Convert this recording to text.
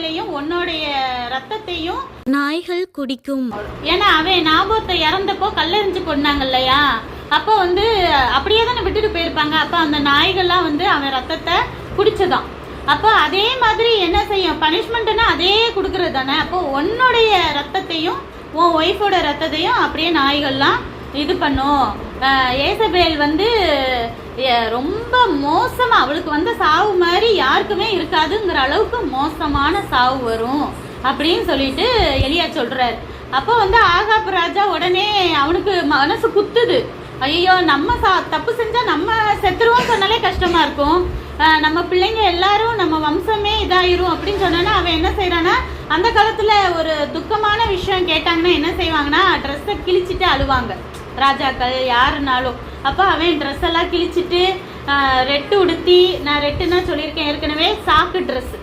உடலையும் உன்னுடைய ரத்தத்தையும் நாய்கள் குடிக்கும். ஏன்னா அவன் ஞாபகத்தை இறந்தப்போ கல்லெறிஞ்சு கொண்டாங்க இல்லையா அப்போ வந்து அப்படியே தானே விட்டுட்டு போயிருப்பாங்க. அப்போ அந்த நாய்கள்லாம் வந்து அவன் ரத்தத்தை குடிச்சதாம் அப்போ அதே மாதிரி என்ன செய்யும்? பனிஷ்மெண்ட்னா அதே கொடுக்கறது தானே. அப்போ உன்னுடைய ரத்தத்தையும் உன் ஒய்ஃபோட ரத்தத்தையும் அப்படியே நாய்கள்லாம் இது பண்ணும். ஏசபேல் வந்து ரொம்ப மோசமாக அவளுக்கு வந்த சாவு மாதிரி யாருக்குமே இருக்காதுங்கிற அளவுக்கு மோசமான சாவு வரும் அப்படின்னு சொல்லிட்டு எலியா சொல்கிறார் அப்போ வந்து ஆகாப் ராஜா உடனே அவனுக்கு மனசு குத்துது. ஐயோ நம்ம சா தப்பு செஞ்சால் நம்ம செத்துருவோம் சொன்னாலே கஷ்டமாக இருக்கும். நம்ம பிள்ளைங்க எல்லாரும் நம்ம வம்சமே இதாயிரும் அப்படின்னு சொன்னோன்னா அவன் என்ன செய்கிறான்னா அந்த காலத்தில் ஒரு துக்கமான விஷயம் கேட்டாங்கன்னா என்ன செய்வாங்கன்னா ட்ரெஸ்ஸை கிழிச்சிட்டு அழுவாங்க. ராஜாக்கள் யாருனாலும். அப்போ அவன் ட்ரெஸ் எல்லாம் கிழிச்சிட்டு ரெட்டு உடுத்தி நான் ரெட்டுன்னா சொல்லியிருக்கேன். ஏற்கனவே சாக்கு ட்ரெஸ்ஸு